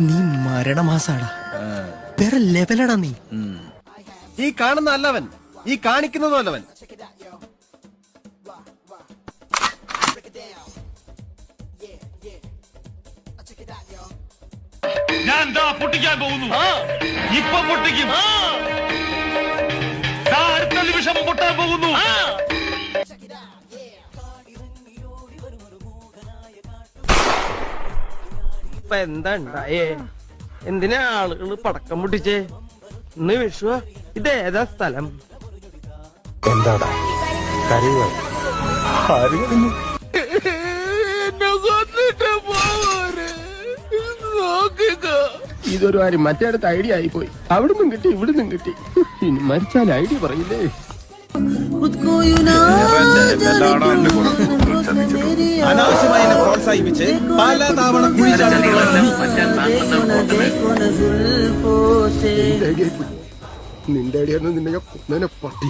നീ മരണമാസാടാ. വേറെ ലെവലടാ നീ. ഈ കാണുന്ന അല്ലവൻ ഈ കാണിക്കുന്നതും അല്ലവൻ. ഞാൻ ദാ പൊട്ടിക്കാൻ പോകുന്നു. ഇപ്പൊ പൊട്ടിക്കും. അടുത്ത നിമിഷം പൊട്ടാൻ പോകുന്നു. ഇപ്പൊ എന്താ ഉണ്ടായേ? എന്തിനാ ആളുകൾ പടക്കം പൊട്ടിച്ചേ? ഇന്ന് വിഷു ഇത് ഏതാ സ്ഥലം? എന്താടാ? കരയുക ഇതൊരു കാര്യം മറ്റേടത്ത് ഐഡിയ ആയിപ്പോയി. അവിടുന്നും കിട്ടി ഇവിടുന്നും കിട്ടി. ഇനി മരിച്ചാൽ ഐഡിയ പറയില്ലേ? പ്രോത്സാഹിപ്പിച്ച് പല തവണ കുഴി നിന്റെ അടിയൊന്നും നിന്നെ പട്ടി